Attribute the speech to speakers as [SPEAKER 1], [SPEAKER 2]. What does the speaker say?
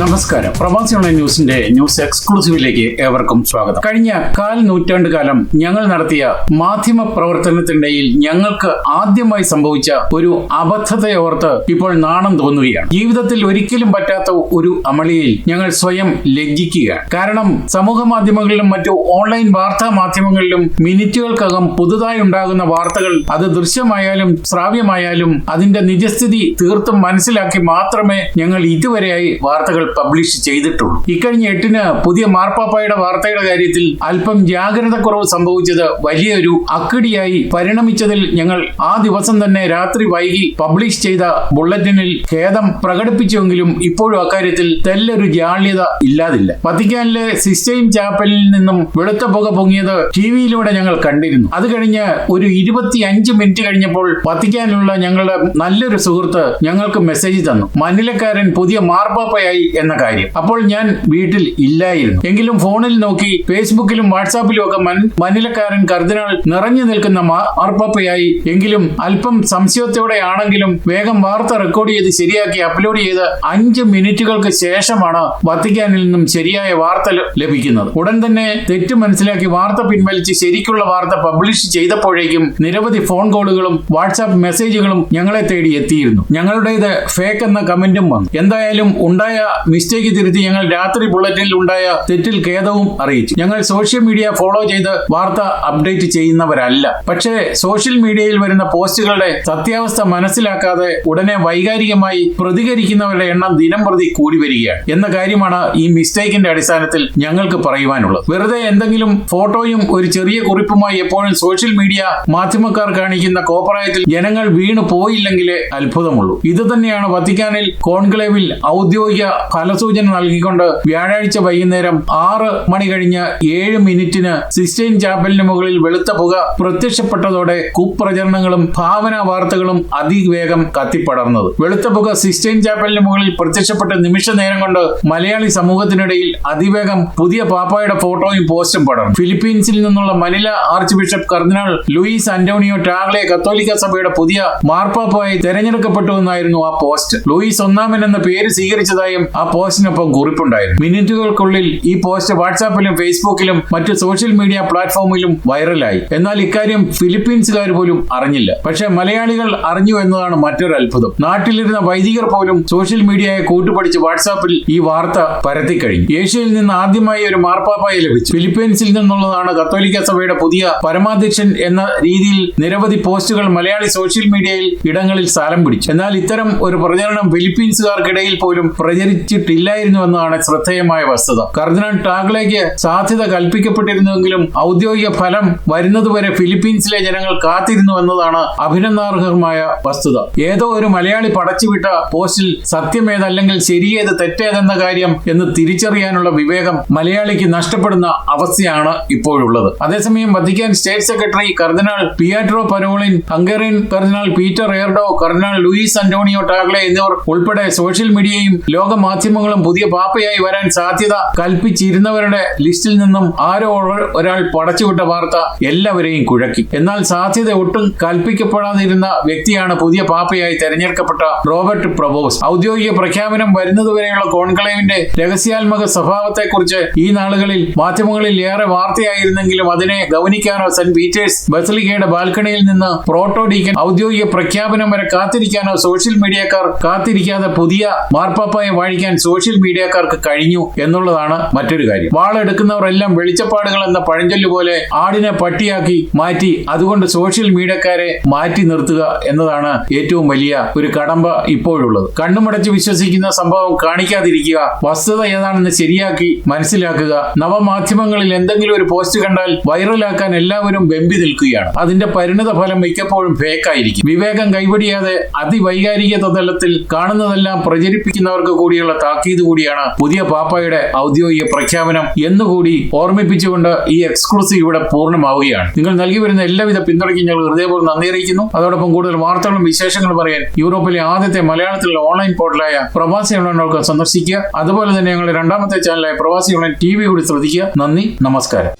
[SPEAKER 1] നമസ്കാരം. പ്രവാസി ഓൺലൈൻ ന്യൂസിന്റെ ന്യൂസ് എക്സ്ക്ലൂസീവിലേക്ക് ഏവർക്കും സ്വാഗതം. കഴിഞ്ഞ കാൽ നൂറ്റാണ്ട് കാലം ഞങ്ങൾ നടത്തിയ മാധ്യമ പ്രവർത്തനത്തിനിടയിൽ ഞങ്ങൾക്ക് ആദ്യമായി സംഭവിച്ച ഒരു അബദ്ധതയോർത്ത് ഇപ്പോൾ നാണം തോന്നുകയാണ്. ജീവിതത്തിൽ ഒരിക്കലും പറ്റാത്ത ഒരു അമളിയിൽ ഞങ്ങൾ സ്വയം ലജ്ജിക്കുകയാണ്. കാരണം സമൂഹ മാധ്യമങ്ങളിലും മറ്റു ഓൺലൈൻ വാർത്താ മാധ്യമങ്ങളിലും മിനിറ്റുകൾക്കകം പുതുതായി ഉണ്ടാകുന്ന വാർത്തകൾ അത് ദൃശ്യമായാലും ശ്രാവ്യമായാലും അതിന്റെ നിജസ്ഥിതി തീർത്തും മനസ്സിലാക്കി മാത്രമേ ഞങ്ങൾ ഇതുവരെയായി വാർത്തകൾ പബ്ലിഷ് ചെയ്തിട്ടുള്ളൂ. ഇക്കഴിഞ്ഞ എട്ടിന് പുതിയ മാർപ്പാപ്പായുടെ വാർത്തയുടെ കാര്യത്തിൽ അല്പം ജാഗ്രത കുറവ് സംഭവിച്ചത് വലിയൊരു അക്കിടിയായി പരിണമിച്ചതിൽ ഞങ്ങൾ ആ ദിവസം തന്നെ രാത്രി വൈകി പബ്ലിഷ് ചെയ്ത ബുള്ളറ്റിനിൽ ഖേദം പ്രകടിപ്പിച്ചുവെങ്കിലും ഇപ്പോഴും അക്കാര്യത്തിൽ തെല്ലൊരു ജാള്യത ഇല്ലാതില്ല. വത്തിക്കാനിലെ സിസ്റ്റൈൻ ചാപ്പലിൽ നിന്നും വെളുത്ത പുക പൊങ്ങിയത് ടി വിയിലൂടെ ഞങ്ങൾ കണ്ടിരുന്നു. അത് കഴിഞ്ഞ് ഒരു ഇരുപത്തിയഞ്ച് മിനിറ്റ് കഴിഞ്ഞപ്പോൾ വത്തിക്കാനിലുള്ള ഞങ്ങളുടെ നല്ലൊരു സുഹൃത്ത് ഞങ്ങൾക്ക് മെസ്സേജ് തന്നു. മനിലക്കാരൻ പുതിയ മാർപ്പാപ്പയായി എന്ന കാര്യം. അപ്പോൾ ഞാൻ വീട്ടിൽ ഇല്ലായിരുന്നു. എങ്കിലും ഫോണിൽ നോക്കി ഫേസ്ബുക്കിലും വാട്സാപ്പിലും ഒക്കെ മനിലക്കാരൻ കർദിനാൾ നിറഞ്ഞു നിൽക്കുന്ന മാർപ്പാപ്പയായി എങ്കിലും അല്പം സംശയത്തോടെ ആണെങ്കിലും വേഗം വാർത്ത റെക്കോർഡ് ചെയ്ത് ശരിയാക്കി അപ്ലോഡ് ചെയ്ത് അഞ്ച് മിനിറ്റുകൾക്ക് ശേഷമാണ് വത്തിക്കാനിൽ നിന്നും ശരിയായ വാർത്ത ലഭിക്കുന്നത്. ഉടൻ തന്നെ തെറ്റ് മനസ്സിലാക്കി വാർത്ത പിൻവലിച്ച് ശരിക്കുള്ള വാർത്ത പബ്ലിഷ് ചെയ്തപ്പോഴേക്കും നിരവധി ഫോൺ കോളുകളും വാട്സാപ്പ് മെസ്സേജുകളും ഞങ്ങളെ തേടി എത്തിയിരുന്നു. ഞങ്ങളുടേത് ഫേക്ക് എന്ന കമന്റും വന്നു. എന്തായാലും ഉണ്ടായ മിസ്റ്റേക്ക് തിരുത്തി ഞങ്ങൾ രാത്രി ബുള്ളറ്റിനിൽ ഉണ്ടായ തെറ്റിൽ ഖേദവും അറിയിച്ചു. ഞങ്ങൾ സോഷ്യൽ മീഡിയ ഫോളോ ചെയ്ത് വാർത്ത അപ്ഡേറ്റ് ചെയ്യുന്നവരല്ല. പക്ഷേ സോഷ്യൽ മീഡിയയിൽ വരുന്ന പോസ്റ്റുകളുടെ സത്യാവസ്ഥ മനസ്സിലാക്കാതെ ഉടനെ വൈകാരികമായി പ്രതികരിക്കുന്നവരുടെ എണ്ണം ദിനം പ്രതി കൂടി വരികയാണ്. എന്ന കാര്യമാണ് ഈ മിസ്റ്റേക്കിന്റെ അടിസ്ഥാനത്തിൽ ഞങ്ങൾക്ക് പറയുവാനുള്ളത്. വെറുതെ എന്തെങ്കിലും ഫോട്ടോയും ഒരു ചെറിയ കുറിപ്പുമായി എപ്പോഴും സോഷ്യൽ മീഡിയ മാധ്യമക്കാർ കാണിക്കുന്ന കോപ്രായത്തിൽ ജനങ്ങൾ വീണു പോയില്ലെങ്കിലേ അത്ഭുതമുള്ളൂ. ഇത് തന്നെയാണ് വത്തിക്കാനിൽ കോൺക്ലേവിൽ ഔദ്യോഗിക ഫലസൂചന നൽകിക്കൊണ്ട് വ്യാഴാഴ്ച വൈകുന്നേരം ആറ് മണി കഴിഞ്ഞ് ഏഴ് മിനിറ്റിന് സിസ്റ്റൈൻ ചാപ്പലിന് മുകളിൽ വെളുത്ത പുക പ്രത്യക്ഷപ്പെട്ടതോടെ കുപ്രചരണങ്ങളും ഭാവനാ വാർത്തകളും അതിവേഗം കത്തിപ്പടർന്നത്. വെളുത്ത പുക സിസ്റ്റൈൻ ചാപ്പലിന് മുകളിൽ പ്രത്യക്ഷപ്പെട്ട നിമിഷ നേരം കൊണ്ട് മലയാളി സമൂഹത്തിനിടയിൽ അതിവേഗം പുതിയ പാപ്പായുടെ ഫോട്ടോയും പോസ്റ്റും പടർന്നു. ഫിലിപ്പീൻസിൽ നിന്നുള്ള മനില ആർച്ച് ബിഷപ്പ് കർദിനാൾ ലൂയിസ് അന്റോണിയോ ടാഗ്ലെ കത്തോലിക്ക സഭയുടെ പുതിയ മാർപ്പാപ്പായി തെരഞ്ഞെടുക്കപ്പെട്ടു എന്നായിരുന്നു ആ പോസ്റ്റ്. ലൂയിസ് ഒന്നാമൻ എന്ന പേര് സ്വീകരിച്ചതായും പോസ്റ്റിനൊപ്പം കുറിപ്പുണ്ടായിരുന്നു. മിനിറ്റുകൾക്കുള്ളിൽ ഈ പോസ്റ്റ് വാട്സാപ്പിലും ഫേസ്ബുക്കിലും മറ്റ് സോഷ്യൽ മീഡിയ പ്ലാറ്റ്ഫോമിലും വൈറലായി. എന്നാൽ ഇക്കാര്യം ഫിലിപ്പീൻസുകാർ പോലും അറിഞ്ഞില്ല. പക്ഷെ മലയാളികൾ അറിഞ്ഞു എന്നതാണ് മറ്റൊരു അത്ഭുതം. നാട്ടിലിരുന്ന വൈദികർ പോലും സോഷ്യൽ മീഡിയയെ കൂട്ടുപടിച്ച് വാട്സാപ്പിൽ ഈ വാർത്ത പരത്തിക്കഴിഞ്ഞു. ഏഷ്യയിൽ നിന്ന് ആദ്യമായി ഒരു മാർപ്പാപ്പായെ ലഭിച്ചു. ഫിലിപ്പീൻസിൽ നിന്നുള്ളതാണ് കത്തോലിക്ക സഭയുടെ പുതിയ പരമാധ്യക്ഷൻ എന്ന രീതിയിൽ നിരവധി പോസ്റ്റുകൾ മലയാളി സോഷ്യൽ മീഡിയയിൽ ഇടങ്ങളിൽ സ്ഥലം പിടിച്ചു. എന്നാൽ ഇത്തരം ഒരു പ്രചരണം ഫിലിപ്പീൻസുകാർക്കിടയിൽ പോലും പ്രചരിച്ചിട്ടില്ലായിരുന്നു എന്നതാണ് ശ്രദ്ധേയമായ വസ്തുത. കർദിനാൾ ടാഗ്ലേക്ക് സാധ്യത കൽപ്പിക്കപ്പെട്ടിരുന്നുവെങ്കിലും ഔദ്യോഗിക ഫലം വരുന്നതുവരെ ഫിലിപ്പീൻസിലെ ജനങ്ങൾ കാത്തിരുന്നു എന്നതാണ് അഭിനന്ദനാർഹമായ വസ്തുത. ഏതോ ഒരു മലയാളി പടച്ചുവിട്ട പോസ്റ്റിൽ സത്യമേതല്ലെങ്കിൽ ശരിയേത് തെറ്റേതെന്ന കാര്യം എന്ന് തിരിച്ചറിയാനുള്ള വിവേകം മലയാളിക്ക് നഷ്ടപ്പെടുന്ന അവസ്ഥയാണ് ഇപ്പോഴുള്ളത്. അതേസമയം വത്തിക്കാൻ സ്റ്റേറ്റ് സെക്രട്ടറി കർദിനാൾ പിയാട്രോ പരോളിൻ ഹംഗേറിയൻ കർദിനാൾ പീറ്റർ എയർഡോ കർദിനാൾ ലൂയിസ് അന്റോണിയോ ടാഗ്ലെ എന്നിവർ ഉൾപ്പെടെ സോഷ്യൽ മീഡിയയും ലോക മാധ്യമങ്ങളും പുതിയ പാപ്പയായി വരാൻ സാധ്യത കൽപ്പിച്ചിരുന്നവരുടെ ലിസ്റ്റിൽ നിന്നും ആരോ ഒരാൾ പടച്ചുവിട്ട വാർത്ത എല്ലാവരെയും കുഴക്കി. എന്നാൽ സാധ്യത ഒട്ടും കൽപ്പിക്കപ്പെടാതിരുന്ന വ്യക്തിയാണ് പുതിയ പാപ്പയായി തെരഞ്ഞെടുക്കപ്പെട്ട റോബർട്ട് പ്രബോസ്. ഔദ്യോഗിക പ്രഖ്യാപനം വരുന്നതുവരെയുള്ള കോൺക്ലേവിന്റെ രഹസ്യാത്മക സ്വഭാവത്തെക്കുറിച്ച് ഈ നാളുകളിൽ മാധ്യമങ്ങളിൽ ഏറെ വാർത്തയായിരുന്നെങ്കിലും അതിനെ ഗൗനിക്കാനോ സെന്റ് പീറ്റേഴ്സ് ബസലിക്കയുടെ ബാൽക്കണിയിൽ നിന്ന് പ്രോട്ടോഡീക്കൻ ഔദ്യോഗിക പ്രഖ്യാപനം വരെ കാത്തിരിക്കാനോ സോഷ്യൽ മീഡിയക്കാർ കാത്തിരിക്കാതെ പുതിയ മാർപ്പാപ്പായെ വാഴിക്കാൻ സോഷ്യൽ മീഡിയക്കാർക്ക് കഴിഞ്ഞു എന്നുള്ളതാണ് മറ്റൊരു കാര്യം. വാളെടുക്കുന്നവരെല്ലാം വെളിച്ചപ്പാടുകൾ എന്ന പഴഞ്ചൊല്ല് പോലെ ആടിനെ പട്ടിയാക്കി മാറ്റി അതുകൊണ്ട് സോഷ്യൽ മീഡിയക്കാരെ മാറ്റി നിർത്തുക എന്നതാണ് ഏറ്റവും വലിയ ഒരു കടമ്പ ഇപ്പോഴുള്ളത്. കണ്ണുമടച്ച് വിശ്വസിക്കുന്ന സംഭവം കാണിക്കാതിരിക്കുക വസ്തുത ഏതാണെന്ന് ശരിയാക്കി മനസ്സിലാക്കുക നവമാധ്യമങ്ങളിൽ എന്തെങ്കിലും ഒരു പോസ്റ്റ് കണ്ടാൽ വൈറലാക്കാൻ എല്ലാവരും വെമ്പി നിൽക്കുകയാണ്. അതിന്റെ പരിണിത ഫലം മിക്കപ്പോഴും ഫേക്കായിരിക്കും വിവേകം കൈവടിയാതെ അതിവൈകാരിക തലത്തിൽ കാണുന്നതെല്ലാം പ്രചരിപ്പിക്കുന്നവർക്ക് കൂടിയുള്ള താക്കീത് കൂടിയാണ് പുതിയ പാപ്പായുടെ ഔദ്യോഗിക പ്രഖ്യാപനം എന്നുകൂടി ഓർമ്മിപ്പിച്ചുകൊണ്ട് ഈ എക്സ്ക്ലൂസീവ് ഇവിടെ പൂർണമാവുകയാണ്. നിങ്ങൾ നൽകി വരുന്ന എല്ലാവിധ പിന്തുണയ്ക്കും ഞങ്ങൾ ഹൃദയപൂർവം നന്ദി അറിയിക്കുന്നു. അതോടൊപ്പം കൂടുതൽ വാർത്തകളും വിശേഷങ്ങളും പറയാൻ യൂറോപ്പിലെ ആദ്യത്തെ മലയാളത്തിലുള്ള ഓൺലൈൻ പോർട്ടലായ പ്രവാസി ഓൺലൈനോർക്ക് സന്ദർശിക്കുക. അതുപോലെ തന്നെ ഞങ്ങളുടെ രണ്ടാമത്തെ ചാനലായ പ്രവാസി ഓൺലൈൻ ടി വി കൂടി ശ്രദ്ധിക്കുക. നന്ദി നമസ്കാരം.